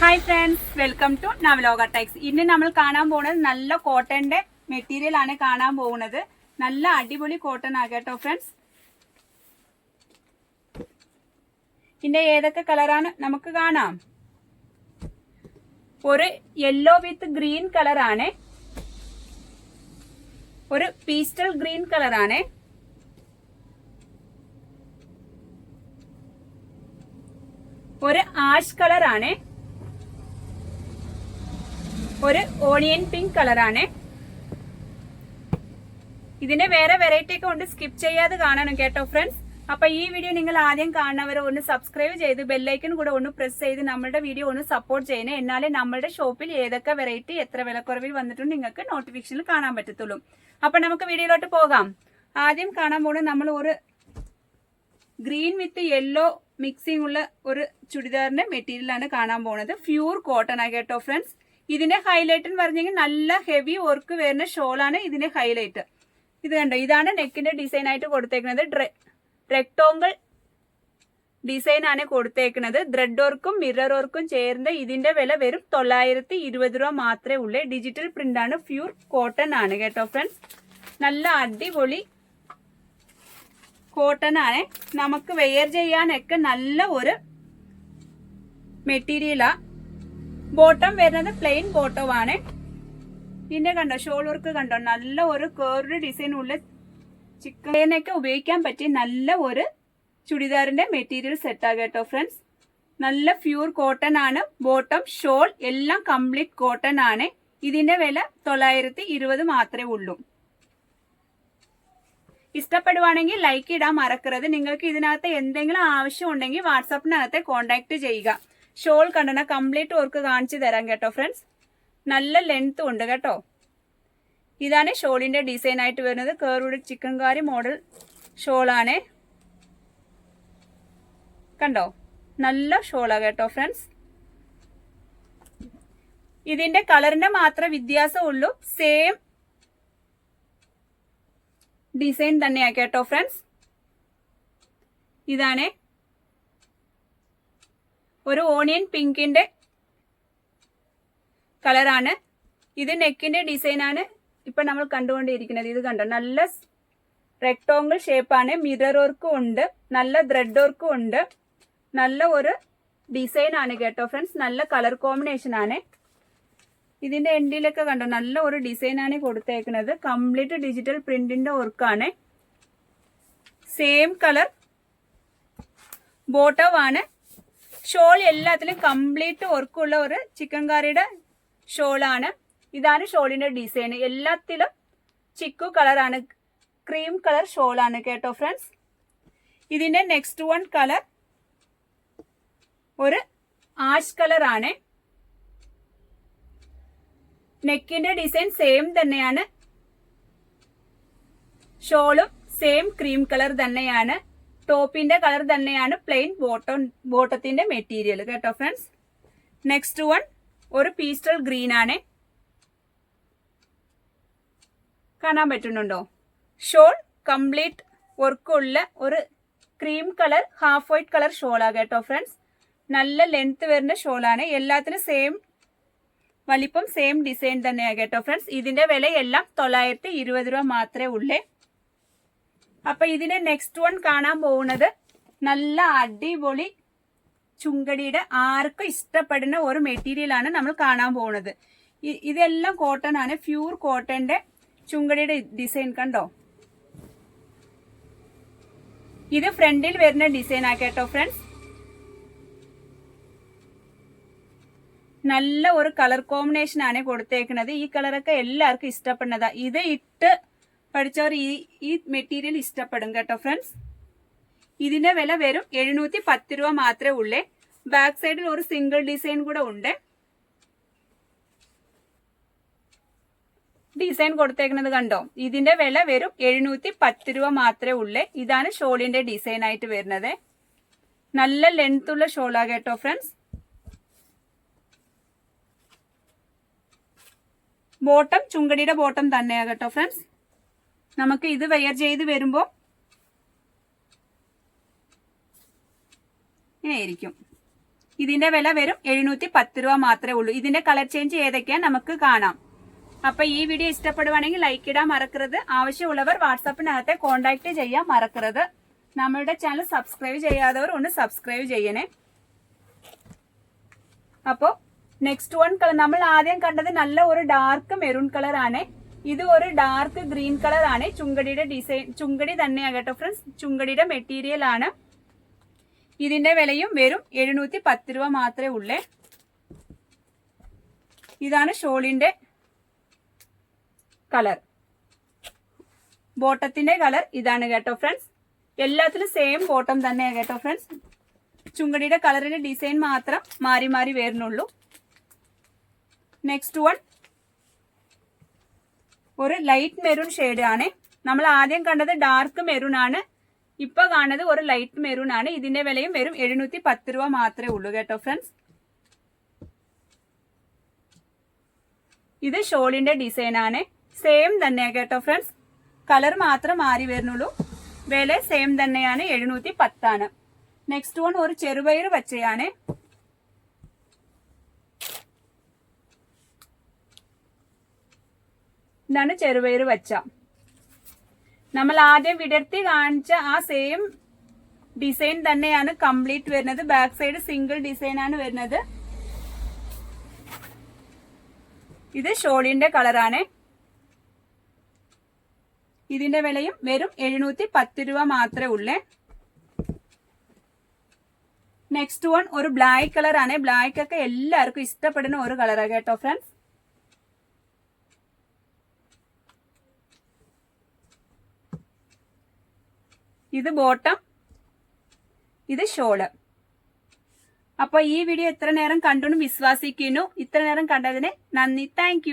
Hi friends welcome to Navaloka techs ഇന്ന് നമ്മൾ കാണാൻ പോകുന്നത് നല്ല കോട്ടന്റെ മെറ്റീരിയൽ ആണ് കാണാൻ പോകുന്നത്. നല്ല അടിപൊളി കോട്ടൺ ആ കേട്ടോ ഫ്രണ്ട്സ് ഇതിന്റെ ഏതൊക്കെ കളറാണ് നമുക്ക് കാണാം. ഒരു യെല്ലോ വിത്ത് ഗ്രീൻ കളറാണ് ഒരു പീസ്റ്റൽ ഗ്രീൻ കളറാണ് ഒരു ആഷ് കളറാണ് ഒരു ഓണിയൻ പിങ്ക് കളറാണ് ഇതിന്റെ വേറെ വെറൈറ്റി ഒക്കെ ഉണ്ട്. സ്കിപ്പ് ചെയ്യാതെ കാണണം കേട്ടോ ഫ്രണ്ട്സ് അപ്പൊ ഈ വീഡിയോ നിങ്ങൾ ആദ്യം കാണുന്നവർ ഒന്ന് സബ്സ്ക്രൈബ് ചെയ്ത് ബെല്ലൈക്കൺ കൂടെ ഒന്ന് പ്രസ് ചെയ്ത് നമ്മുടെ വീഡിയോ ഒന്ന് സപ്പോർട്ട് ചെയ്യണേ. എന്നാലേ നമ്മുടെ ഷോപ്പിൽ ഏതൊക്കെ വെറൈറ്റി എത്ര വിലക്കുറവിൽ വന്നിട്ടുണ്ട് നിങ്ങൾക്ക് നോട്ടിഫിക്കേഷനിൽ കാണാൻ പറ്റത്തുള്ളൂ. അപ്പൊ നമുക്ക് വീഡിയോയിലോട്ട് പോകാം. ആദ്യം കാണാൻ പോകുന്നത് നമ്മൾ ഒരു ഗ്രീൻ വിത്ത് യെല്ലോ മിക്സിംഗ് ഉള്ള ഒരു ചുരിദാറിന്റെ മെറ്റീരിയലാണ് കാണാൻ പോകുന്നത് പ്യൂർ കോട്ടൺ ആ കേട്ടോ ഫ്രണ്ട്സ് ഇതിന്റെ ഹൈലൈറ്റ് എന്ന് പറഞ്ഞെങ്കിൽ നല്ല ഹെവി വർക്ക് വരുന്ന ഷോളാണ് ഇതിന്റെ ഹൈലൈറ്റ് ഇത് കണ്ടോ? ഇതാണ് നെക്കിന്റെ ഡിസൈൻ ആയിട്ട് കൊടുത്തേക്കുന്നത്. റെക്ടോങ്കിൾ ഡിസൈൻ ആണ് കൊടുത്തേക്കുന്നത്. ത്രെഡ് വർക്കും മിറർ വർക്കും ചേർന്ന് ഇതിന്റെ വില വെറും തൊള്ളായിരത്തി ഇരുപത് രൂപ മാത്രമേ ഉള്ളൂ. ഡിജിറ്റൽ പ്രിന്റ് ആണ്. പ്യൂർ കോട്ടൺ ആണ് കേട്ടോ ഫ്രണ്ട്സ് നല്ല അടിപൊളി കോട്ടൺ ആണ്. നമുക്ക് വെയർ ചെയ്യാനൊക്കെ നല്ല ഒരു മെറ്റീരിയലാ ബോട്ടം വരുന്നത് പ്ലെയിൻ ബോട്ടം ആണ് പിന്നെ കണ്ടോ ഷോൾ വർക്ക് കണ്ടോ നല്ല ഒരു കേർഡ് ഡിസൈൻ ഉള്ള ചിക്കനൊക്കെ ഉപയോഗിക്കാൻ പറ്റിയ നല്ല ഒരു ചുടിദാറിന്റെ മെറ്റീരിയൽ സെറ്റാ കേട്ടോ ഫ്രണ്ട്സ് നല്ല പ്യൂർ കോട്ടൺ ആണ് ബോട്ടം ഷോൾ എല്ലാം കംപ്ലീറ്റ് കോട്ടൺ ആണ്. ഇതിന്റെ വില തൊള്ളായിരത്തി ഇരുപത് മാത്രമേ ഉള്ളൂ. ഇഷ്ടപ്പെടുവാണെങ്കിൽ ലൈക്ക് ഇടാൻ മറക്കരുത്. നിങ്ങൾക്ക് ഇതിനകത്ത് എന്തെങ്കിലും ആവശ്യം ഉണ്ടെങ്കിൽ വാട്സാപ്പിനകത്ത് കോൺടാക്ട് ചെയ്യുക. ഷോൾ കണ്ടണ കംപ്ലീറ്റ് വർക്ക് കാണിച്ചു തരാം കേട്ടോ ഫ്രണ്ട്സ് നല്ല ലെങ്ത് ഉണ്ട് കേട്ടോ. ഇതാണ് ഷോളിന്റെ ഡിസൈൻ ആയിട്ട് വരുന്നത്. കേറുഡ് ചിക്കൻകാരി മോഡൽ ഷോളാണ്. കണ്ടോ? നല്ല ഷോളാ കേട്ടോ ഫ്രണ്ട്സ് ഇതിന്റെ കളറിന്റെ മാത്രം വ്യത്യാസം ഉള്ളൂ. സെയിം ഡിസൈൻ തന്നെയാ കേട്ടോ ഫ്രണ്ട്സ് ഇതാണ് ഒരു ഓണിയൻ പിങ്കിന്റെ കളറാണ് ഇത് നെക്കിന്റെ ഡിസൈനാണ് ആണ്. ഇപ്പൊ നമ്മൾ കണ്ടുകൊണ്ടിരിക്കുന്നത് ഇത് കണ്ടോ? നല്ല റെക്ടോങ്കിൾ ഷേപ്പാണ് മിറർ വർക്കും ഉണ്ട്. നല്ല ത്രെഡ് വർക്കും ഉണ്ട്. നല്ല ഒരു ഡിസൈൻ ആണ് കേട്ടോ ഫ്രണ്ട്സ് നല്ല കളർ കോമ്പിനേഷൻ ആണ്. ഇതിന്റെ എൻഡിലൊക്കെ കണ്ടോ? നല്ല ഒരു ഡിസൈൻ ആണ് കൊടുത്തേക്കുന്നത്. കംപ്ലീറ്റ് ഡിജിറ്റൽ പ്രിന്റിന്റെ വർക്കാണ് സെയിം കളർ ബോട്ടമാണ് ഷോൾ എല്ലാത്തിലും കംപ്ലീറ്റ് വർക്കുള്ള ഒരു ചിക്കൻ കറിയുടെ ഷോളാണ്. ഇതാണ് ഷോളിന്റെ ഡിസൈൻ എല്ലാത്തിലും ചിക്കു കളറാണ് ക്രീം കളർ ഷോളാണ് കേട്ടോ ഫ്രണ്ട്സ്. ഇതിന്റെ നെക്സ്റ്റ് വൺ കളർ ഒരു ആഷ് കളറാണ്. നെക്കിന്റെ ഡിസൈൻ സെയിം തന്നെയാണ്. ഷോളും സെയിം ക്രീം കളർ തന്നെയാണ്. ടോപ്പിന്റെ കളർ തന്നെയാണ് പ്ലെയിൻ ബോട്ടം ബോട്ടത്തിന്റെ മെറ്റീരിയൽ. കേട്ടോ ഫ്രണ്ട്സ്? നെക്സ്റ്റ് വൺ ഒരു പീസ്റ്റൽ ഗ്രീൻ ആണ്. കാണാൻ പറ്റുന്നുണ്ടോ? ഷോൾ കംപ്ലീറ്റ് വർക്കുള്ള ഒരു cream colour half white colour ഷോളാണ് കേട്ടോ ഫ്രണ്ട്സ്? നല്ല ലെങ്ത് വരുന്ന ഷോളാണ് എല്ലാത്തിനും സെയിം വലിപ്പം സെയിം ഡിസൈൻ തന്നെയാണ് കേട്ടോ ഫ്രണ്ട്സ്. ഇതിന്റെ വില എല്ലാം തൊള്ളായിരത്തി ഇരുപത് രൂപ മാത്രമേ ഉള്ളേ. അപ്പൊ ഇതിന്റെ നെക്സ്റ്റ് വൺ കാണാൻ പോകുന്നത് നല്ല അടിപൊളി ചുങ്കടിയുടെ ആർക്കും ഇഷ്ടപ്പെടുന്ന ഒരു മെറ്റീരിയൽ ആണ് നമ്മൾ കാണാൻ പോകുന്നത്. ഇതെല്ലാം കോട്ടൺ ആണ്. പ്യൂർ കോട്ടന്റെ ചുങ്കടിയുടെ ഡിസൈൻ കണ്ടോ? ഇത് ഫ്രണ്ടിൽ വരുന്ന ഡിസൈൻ കേട്ടോ ഫ്രണ്ട്സ് നല്ല ഒരു കളർ കോമ്പിനേഷൻ ആണ് കൊടുത്തേക്കുന്നത്. ഈ കളറൊക്കെ എല്ലാവർക്കും ഇഷ്ടപ്പെടുന്നതാ. ഇത് ഇട്ട് പഠിച്ചവർ ഈ ഈ മെറ്റീരിയൽ ഇഷ്ടപ്പെടും കേട്ടോ ഫ്രണ്ട്സ് ഇതിന്റെ വില വെറും എഴുന്നൂറ്റി പത്ത് രൂപ മാത്രമേ ഉള്ളേ. ബാക്ക് സൈഡിൽ ഒരു സിംഗിൾ ഡിസൈൻ കൂടെ ഉണ്ട്. ഡിസൈൻ കൊടുത്തേക്കുന്നത് കണ്ടോ? ഇതിന്റെ വില വെറും എഴുന്നൂറ്റി പത്ത് രൂപ മാത്രമേ ഉള്ളേ. ഇതാണ് ഷോളിന്റെ ഡിസൈൻ ആയിട്ട് വരുന്നത്. നല്ല ലെങ്ത് ഉള്ള ഷോളാ കേട്ടോ ഫ്രണ്ട്സ് ബോട്ടം ചുങ്കടിയുടെ ബോട്ടം തന്നെയാ കേട്ടോ ഫ്രണ്ട്സ് നമുക്ക് ഇത് വെയർ ചെയ്ത് വരുമ്പോൾ ഇങ്ങനെയായിരിക്കും ഇതിന്റെ വില വരും എഴുന്നൂറ്റി പത്ത് രൂപ മാത്രമേ ഉള്ളൂ. ഇതിന്റെ കളർ ചേഞ്ച് ഏതൊക്കെയാ നമുക്ക് കാണാം. അപ്പൊ ഈ വീഡിയോ ഇഷ്ടപ്പെടുവാണെങ്കിൽ ലൈക്ക് ഇടാൻ മറക്കരുത്. ആവശ്യമുള്ളവർ വാട്സാപ്പിനകത്തെ കോണ്ടാക്ട് ചെയ്യാൻ മറക്കരുത്. നമ്മളുടെ ചാനൽ സബ്സ്ക്രൈബ് ചെയ്യാത്തവർ ഒന്ന് സബ്സ്ക്രൈബ് ചെയ്യണേ. അപ്പോൾ നെക്സ്റ്റ് വൺ കളർ നമ്മൾ ആദ്യം കണ്ടത് നല്ല ഒരു ഡാർക്ക് മെറൂൺ കളർ ഇത് ഒരു ഡാർക്ക് ഗ്രീൻ കളർ ആണ്. ചുങ്കടിയുടെ ഡിസൈൻ ചുങ്കടി തന്നെയാണ് കേട്ടോ ഫ്രണ്ട്സ് ചുങ്കടിയുടെ മെറ്റീരിയൽ ആണ്. ഇതിന്റെ വിലയും വരും എഴുന്നൂറ്റി പത്ത് രൂപ മാത്രമേ ഉള്ളേ. ഇതാണ് ഷോളിന്റെ കളർ ബോട്ടത്തിന്റെ കളർ ഇതാണ് കേട്ടോ ഫ്രണ്ട്സ് എല്ലാത്തിലും സെയിം ബോട്ടം തന്നെയാണ് കേട്ടോ ഫ്രണ്ട്സ് ചുങ്കടിയുടെ കളറിന്റെ ഡിസൈൻ മാത്രം മാറി മാറി വരുന്നുള്ളൂ. നെക്സ്റ്റ് വൺ ഒരു ലൈറ്റ് മെറൂൺ ഷെയ്ഡ് ആണ്. നമ്മൾ ആദ്യം കണ്ടത് ഡാർക്ക് മെറൂൺ ആണ്. ഇപ്പൊ കാണുന്നത് ഒരു ലൈറ്റ് മെറൂൺ ആണ്. ഇതിന്റെ വിലയും വെറും എഴുന്നൂറ്റി പത്ത് രൂപ മാത്രമേ ഉള്ളൂ കേട്ടോ ഫ്രണ്ട്സ് ഇത് ഷോളിന്റെ ഡിസൈൻ ആണ്. സെയിം തന്നെയാണ് കേട്ടോ ഫ്രണ്ട്സ് കളർ മാത്രം മാറി വരുന്നുള്ളൂ. വില സെയിം തന്നെയാണ് എഴുന്നൂറ്റി പത്താണ് നെക്സ്റ്റ് വൺ ഒരു ചെറുപയർ പച്ചയാണ്. ഇതാണ് ചെറുപയർ വച്ച. നമ്മൾ ആദ്യം വിടർത്തി കാണിച്ച ആ സെയിം ഡിസൈൻ തന്നെയാണ് കംപ്ലീറ്റ് വരുന്നത്. ബാക്ക് സൈഡ് സിംഗിൾ ഡിസൈൻ ആണ് വരുന്നത്. ഇത് ഷോളിന്റെ കളറാണ് ഇതിന്റെ വിലയും വെറും എഴുന്നൂറ്റി പത്ത് രൂപ മാത്രമേ ഉള്ളേ. നെക്സ്റ്റ് വൺ ഒരു ബ്ലാക്ക് കളർ ആണ്. ബ്ലാക്ക് ഒക്കെ എല്ലാവർക്കും ഇഷ്ടപ്പെടുന്ന ഒരു കളറാണ് കേട്ടോ ഫ്രണ്ട്സ് ഇത് ബോട്ടം ഇത് ഷോൾ അപ്പോൾ ഈ വീഡിയോ ഇത്ര നേരം കണ്ടു വിശ്വാസിക്കുന്നു. ഇത്ര നേരം കണ്ടതിന് നന്ദി. താങ്ക്